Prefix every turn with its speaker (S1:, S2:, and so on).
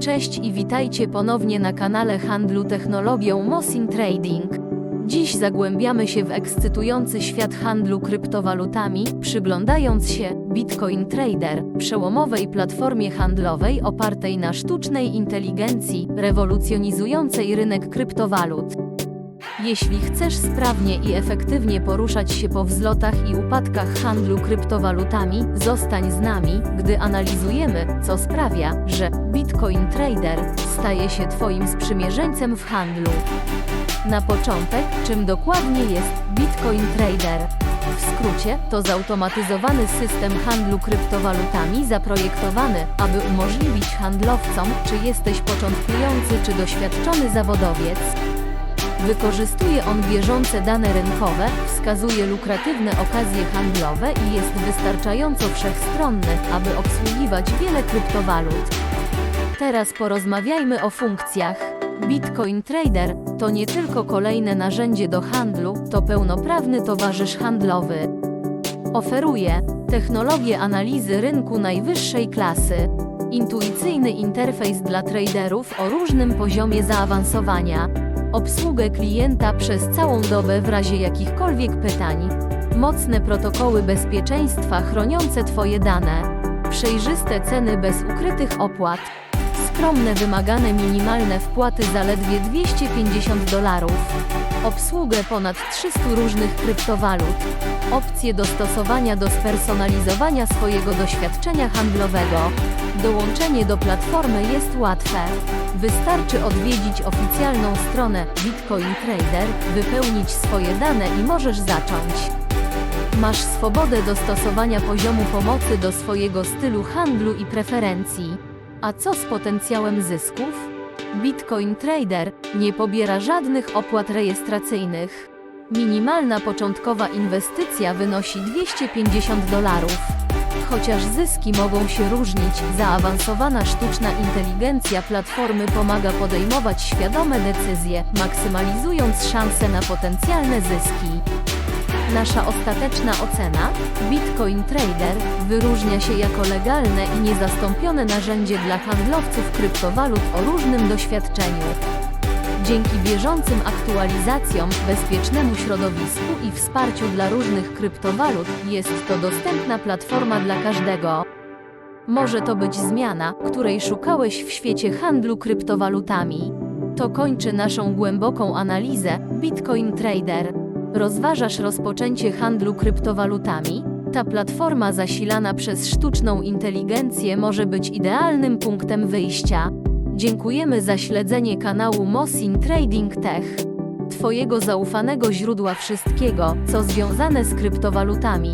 S1: Cześć i witajcie ponownie na kanale handlu technologią Mosin Trading. Dziś zagłębiamy się w ekscytujący świat handlu kryptowalutami, przyglądając się Bitcoin Trader, przełomowej platformie handlowej opartej na sztucznej inteligencji, rewolucjonizującej rynek kryptowalut. Jeśli chcesz sprawnie i efektywnie poruszać się po wzlotach i upadkach handlu kryptowalutami, zostań z nami, gdy analizujemy, co sprawia, że Bitcoin Trader staje się Twoim sprzymierzeńcem w handlu. Na początek, czym dokładnie jest Bitcoin Trader? W skrócie, to zautomatyzowany system handlu kryptowalutami zaprojektowany, aby umożliwić handlowcom, czy jesteś początkujący czy doświadczony zawodowiec, Wykorzystuje on bieżące dane rynkowe, wskazuje lukratywne okazje handlowe i jest wystarczająco wszechstronny, aby obsługiwać wiele kryptowalut. Teraz porozmawiajmy o funkcjach. Bitcoin Trader to nie tylko kolejne narzędzie do handlu, to pełnoprawny towarzysz handlowy. Oferuje technologię analizy rynku najwyższej klasy, intuicyjny interfejs dla traderów o różnym poziomie zaawansowania, obsługę klienta przez całą dobę w razie jakichkolwiek pytań, mocne protokoły bezpieczeństwa chroniące Twoje dane, przejrzyste ceny bez ukrytych opłat, skromne wymagane minimalne wpłaty zaledwie 250 dolarów, obsługę ponad 300 różnych kryptowalut, opcje dostosowania do spersonalizowania swojego doświadczenia handlowego. Dołączenie do platformy jest łatwe. Wystarczy odwiedzić oficjalną stronę Bitcoin Trader, wypełnić swoje dane i możesz zacząć. Masz swobodę dostosowania poziomu pomocy do swojego stylu handlu i preferencji. A co z potencjałem zysków? Bitcoin Trader nie pobiera żadnych opłat rejestracyjnych. Minimalna początkowa inwestycja wynosi 250 dolarów. Chociaż zyski mogą się różnić, zaawansowana sztuczna inteligencja platformy pomaga podejmować świadome decyzje, maksymalizując szanse na potencjalne zyski. Nasza ostateczna ocena Bitcoin Trader wyróżnia się jako legalne i niezastąpione narzędzie dla handlowców kryptowalut o różnym doświadczeniu. Dzięki bieżącym aktualizacjom, bezpiecznemu środowisku i wsparciu dla różnych kryptowalut jest to dostępna platforma dla każdego. Może to być zmiana, której szukałeś w świecie handlu kryptowalutami. To kończy naszą głęboką analizę Bitcoin Trader. Rozważasz rozpoczęcie handlu kryptowalutami? Ta platforma zasilana przez sztuczną inteligencję może być idealnym punktem wyjścia. Dziękujemy za śledzenie kanału Mosin Trading Tech. Twojego zaufanego źródła wszystkiego, co związane z kryptowalutami.